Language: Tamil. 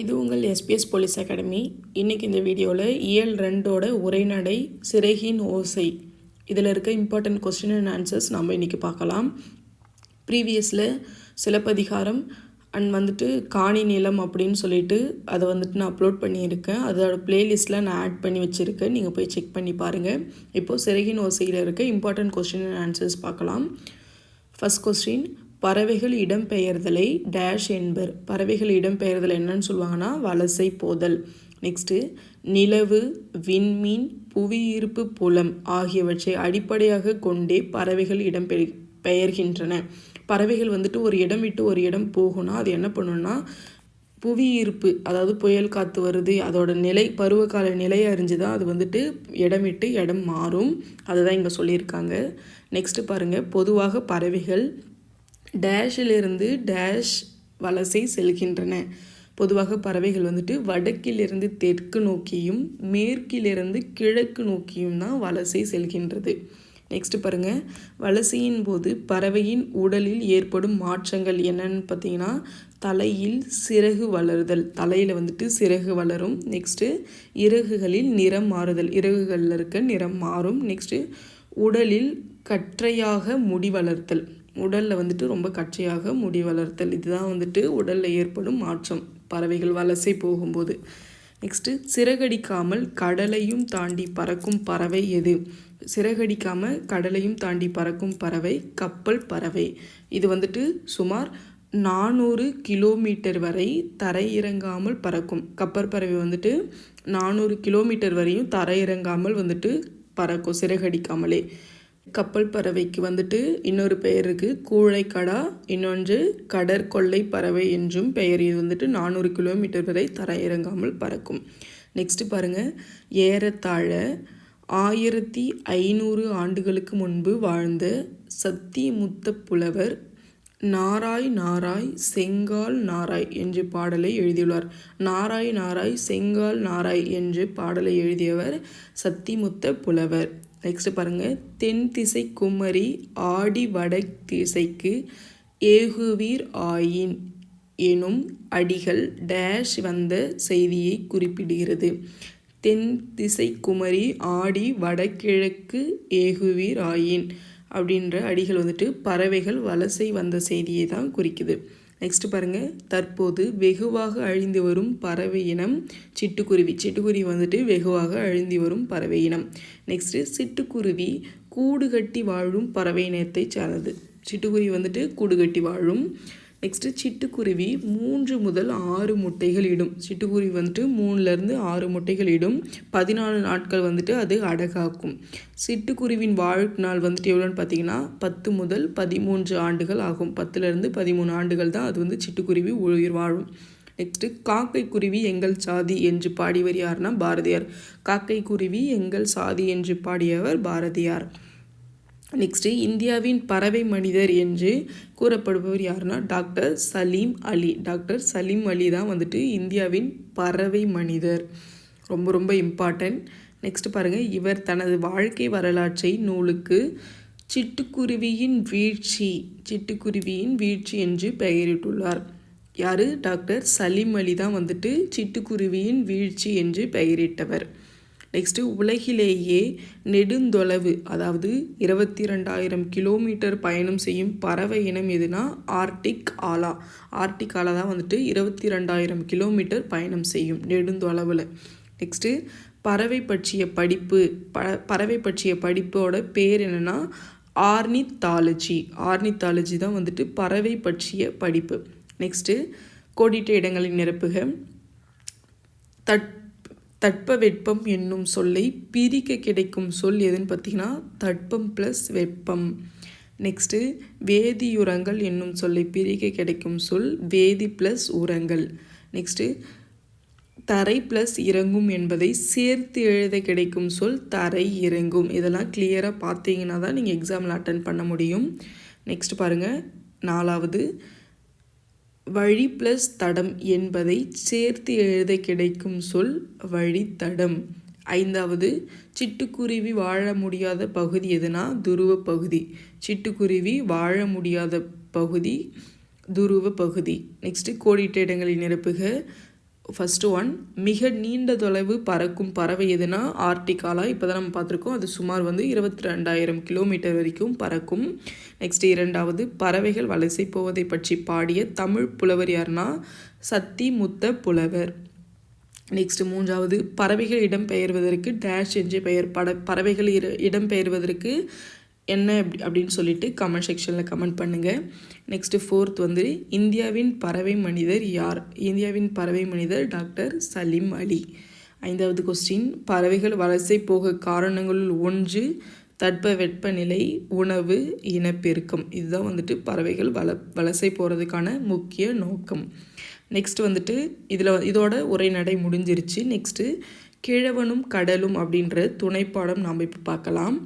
இது உங்கள் எஸ்பிஎஸ் போலீஸ் அகாடமி. இன்றைக்கி இந்த வீடியோவில் இயல் ரெண்டோட உரைநடை சிறகின் ஓசை. இதில் இருக்க இம்பார்ட்டன்ட் கொஸ்டின் அண்ட் ஆன்சர்ஸ் நம்ம இன்றைக்கி பார்க்கலாம். ப்ரீவியஸில் சிலப்பதிகாரம் அண்ட் வந்துட்டு காணி நிலம் அப்படின்னு சொல்லிட்டு அதை வந்துட்டு நான் அப்லோட் பண்ணியிருக்கேன். அதோட பிளேலிஸ்ட்டில் நான் ஆட் பண்ணி வச்சுருக்கேன். நீங்கள் போய் செக் பண்ணி பாருங்கள் இப்போது சிறகின் ஓசையில் இருக்க இம்பார்ட்டன்ட் கொஸ்டின் அண்ட் ஆன்சர்ஸ் பார்க்கலாம். ஃபஸ்ட் கொஸ்டின் பறவைகள் இடம்பெயர்தலை டேஷ் என்பர். பறவைகள் இடம்பெயர்தல் என்னன்னு சொல்லுவாங்கன்னா வலசை போதல். நெக்ஸ்ட்டு நிலவு விண்மீன் புவியீர்ப்பு புலம் ஆகியவற்றை அடிப்படையாக கொண்டே பறவைகள் இடம்பெய பெயர்கின்றன. பறவைகள் வந்துட்டு ஒரு இடம் விட்டு ஒரு இடம் போகும்னா அது என்ன பண்ணுன்னா புவியீர்ப்பு அதாவது புயல் காற்று வருது அதோட நிலை பருவகால நிலையை அறிஞ்சு தான் அது வந்துட்டு இடம் விட்டு இடம் மாறும். அதுதான் இங்கே சொல்லியிருக்காங்க. நெக்ஸ்ட்டு பாருங்கள் பொதுவாக பறவைகள் டேஷிலிருந்து டேஷ் வலசை செல்கின்றன. பொதுவாக பறவைகள் வந்துட்டு வடக்கிலிருந்து தெற்கு நோக்கியும் மேற்கிலிருந்து கிழக்கு நோக்கியும் தான் வலசை செல்கின்றது. நெக்ஸ்ட் பாருங்கள் வலசையின் போது பறவையின் உடலில் ஏற்படும் மாற்றங்கள் என்னன்னு பார்த்தீங்கன்னா தலையில் சிறகு வளருதல். தலையில் வந்துட்டு சிறகு வளரும். நெக்ஸ்ட்டு இறகுகளில் நிறம் மாறுதல். இறகுகளில் இருக்க நிறம் மாறும். நெக்ஸ்ட்டு உடலில் கற்றையாக முடி வளர்த்தல். உடலில் வந்துட்டு ரொம்ப கட்சியாக முடி வளர்த்தல். இதுதான் வந்துட்டு உடலில் ஏற்படும் மாற்றம். பறவைகள் வலசை போகும்போது. நெக்ஸ்ட்டு சிறகடிக்காமல் கடலையும் தாண்டி பறக்கும் பறவை எது? சிறகடிக்காமல் கடலையும் தாண்டி பறக்கும் பறவை கப்பல் பறவை. இது வந்துட்டு சுமார் நானூறு கிலோமீட்டர் வரை தரையிறங்காமல் பறக்கும். கப்பல் பறவை வந்துட்டு நானூறு கிலோமீட்டர் வரையும் தரையிறங்காமல் வந்துட்டு பறக்கும் சிறகடிக்காமலே. கப்பல் பறவைக்கு வந்துட்டு இன்னொரு பெயர் இருக்குது கூழைக்கடா இன்னொன்று கடற்கொள்ளை பறவை என்றும் பெயர். இது வந்துட்டு நானூறு கிலோமீட்டர் வரை தரையிறங்காமல் பறக்கும். நெக்ஸ்ட்டு பாருங்கள் ஏறத்தாழ ஆயிரத்தி ஐநூறு ஆண்டுகளுக்கு முன்பு வாழ்ந்த சத்தியமுத்த புலவர் நாராய் நாராய் செங்கால் நாராய் என்று பாடலை எழுதியுள்ளார். நாராய் நாராய் செங்கால் நாராய் என்று பாடலை எழுதியவர் சத்திமுத்த புலவர். நெக்ஸ்ட்டு பாருங்கள் தென் திசை குமரி ஆடி வட திசைக்கு ஏகுவீர் ஆயின் எனும் அடிகள் டேஷ் வந்த செய்தியை குறிப்பிடுகிறது. தென் திசை குமரி ஆடி வடகிழக்கு ஏகுவீர் ஆயின் அப்படின்ற அடிகள் வந்துட்டு பறவைகள் வலசை வந்த செய்தியை தான் குறிக்குது. நெக்ஸ்ட் பாருங்கள் தற்போது வெகுவாக அழிந்து வரும் பறவை இனம் சிட்டுக்குருவி. சிட்டுக்குருவி வந்துட்டு வெகுவாக அழிந்து வரும் பறவை இனம். நெக்ஸ்ட்டு சிட்டுக்குருவி கூடு கட்டி வாழும் பறவை இனத்தை சார்ந்தது. சிட்டுக்குருவி வந்துட்டு கூடு கட்டி வாழும் நெக்ஸ்ட்டு சிட்டுக்குருவி மூன்று முதல் ஆறு முட்டைகள் இடும். சிட்டுக்குருவி வந்துட்டு மூணுலேருந்து ஆறு முட்டைகள் இடும். பதினாலு நாட்கள் வந்துட்டு அது அடகாக்கும். சிட்டுக்குருவின் வாழ்நாள் வந்துட்டு எவ்வளோன்னு பார்த்தீங்கன்னா பத்து முதல் பதிமூன்று ஆண்டுகள் ஆகும். பத்துலேருந்து பதிமூணு ஆண்டுகள் தான் அது வந்து சிட்டுக்குருவி உயிர் வாழும். நெக்ஸ்ட்டு காக்கை குருவி எங்கள் சாதி என்று பாடியவர் யாருன்னா பாரதியார். காக்கை குருவி எங்கள் சாதி என்று பாடியவர் பாரதியார். நெக்ஸ்ட்டு இந்தியாவின் பறவை மனிதர் என்று கூறப்படுபவர் யாருன்னா டாக்டர் சலீம் அலி. டாக்டர் சலீம் அலி தான் வந்துட்டு இந்தியாவின் பறவை மனிதர். ரொம்ப ரொம்ப இம்பார்ட்டன்ட் நெக்ஸ்ட் பாருங்கள் இவர் தனது வாழ்க்கை வரலாற்றை நூலுக்கு சிட்டுக்குருவியின் வீழ்ச்சி சிட்டுக்குருவியின் வீழ்ச்சி என்று பெயரிட்டுள்ளார். யார்? டாக்டர் சலீம் அலி தான் வந்துட்டு சிட்டுக்குருவியின் வீழ்ச்சி என்று பெயரிட்டவர். நெக்ஸ்ட்டு உலகிலேயே நெடுந்தொலைவு அதாவது இருபத்தி ரெண்டாயிரம் கிலோமீட்டர் பயணம் செய்யும் பறவை இனம் எதுனா ஆர்டிக் ஆலா. ஆர்டிக் ஆலா தான் வந்துட்டு இருபத்தி ரெண்டாயிரம் கிலோமீட்டர் பயணம் செய்யும் நெடுந்தொலைவில். நெக்ஸ்ட்டு பறவை பற்றிய படிப்பு ப பறவை பற்றிய படிப்போட பேர் என்னென்னா ஆர்னித்தாலஜி. ஆர்னித்தாலஜி தான் வந்துட்டு பறவை பற்றிய படிப்பு. நெக்ஸ்ட்டு கோடிட்ட இடங்களின் நிரப்புக. தட் தட்பவெப்பம் என்னும் சொல்லை பிரிக்க கிடைக்கும் சொல் எதுன்னு பார்த்தீங்கன்னா தட்பம் ப்ளஸ் வெப்பம். நெக்ஸ்ட்டு வேதியுரங்கள் என்னும் சொல்லை பிரிக்க கிடைக்கும் சொல் வேதி ப்ளஸ் உரங்கள். நெக்ஸ்ட்டு தரை ப்ளஸ் இறங்கும் என்பதை சேர்த்து எழுத கிடைக்கும் சொல் தரை இறங்கும். இதெல்லாம் கிளியராக பார்த்தீங்கன்னா தான் நீங்கள் எக்ஸாமில் அட்டன் பண்ண முடியும். நெக்ஸ்ட் பாருங்கள் நாலாவது வழி ப்ளஸ் தடம் என்பதை சேர்த்து எழுத கிடைக்கும் சொல் வழித்தடம். ஐந்தாவது சிட்டுக்குருவி வாழ முடியாத பகுதி எதுனா துருவ பகுதி. சிட்டுக்குருவி வாழ முடியாத பகுதி துருவ பகுதி. நெக்ஸ்ட்டு கோடிட்ட இடங்களை நிரப்புக. ஃபஸ்ட்டு ஒன் மிக நீண்ட தொலைவு பறக்கும் பறவை எதுனா? ஆர்டிகாலா இப்போ தான் நம்ம பார்த்துருக்கோம். அது சுமார் வந்து இருபத்தி ரெண்டாயிரம் கிலோமீட்டர் வரைக்கும் பறக்கும். நெக்ஸ்ட் இரண்டாவது பறவைகள் வலசை போவதை பற்றி பாடிய தமிழ் புலவர் யாருன்னா சத்தி முத்த புலவர். நெக்ஸ்ட் மூன்றாவது பறவைகள் இடம்பெயர்வதற்கு டேஷ் என்று பெயர் பட பறவைகள் இட இடம்பெயர்வதற்கு என்ன அப்படி அப்படின்னு சொல்லிட்டு கமெண்ட் செக்ஷனில் கமெண்ட் பண்ணுங்கள் நெக்ஸ்ட்டு ஃபோர்த் வந்து இந்தியாவின் பறவை மனிதர் யார்? இந்தியாவின் பறவை மனிதர் டாக்டர் சலீம் அலி. ஐந்தாவது கொஸ்டின் பறவைகள் வலசை போக காரணங்களுள் ஒன்று தட்ப வெப்பநிலை உணவு இனப்பெருக்கம். இதுதான் வந்துட்டு பறவைகள் வல வலசை போகிறதுக்கான முக்கிய நோக்கம். நெக்ஸ்ட் வந்துட்டு இதில் இதோட உரைநடை முடிஞ்சிருச்சு. நெக்ஸ்ட்டு கிழவனும் கடலும் அப்படின்ற துணைப்பாடம் நாம் இப்போ பார்க்கலாம்.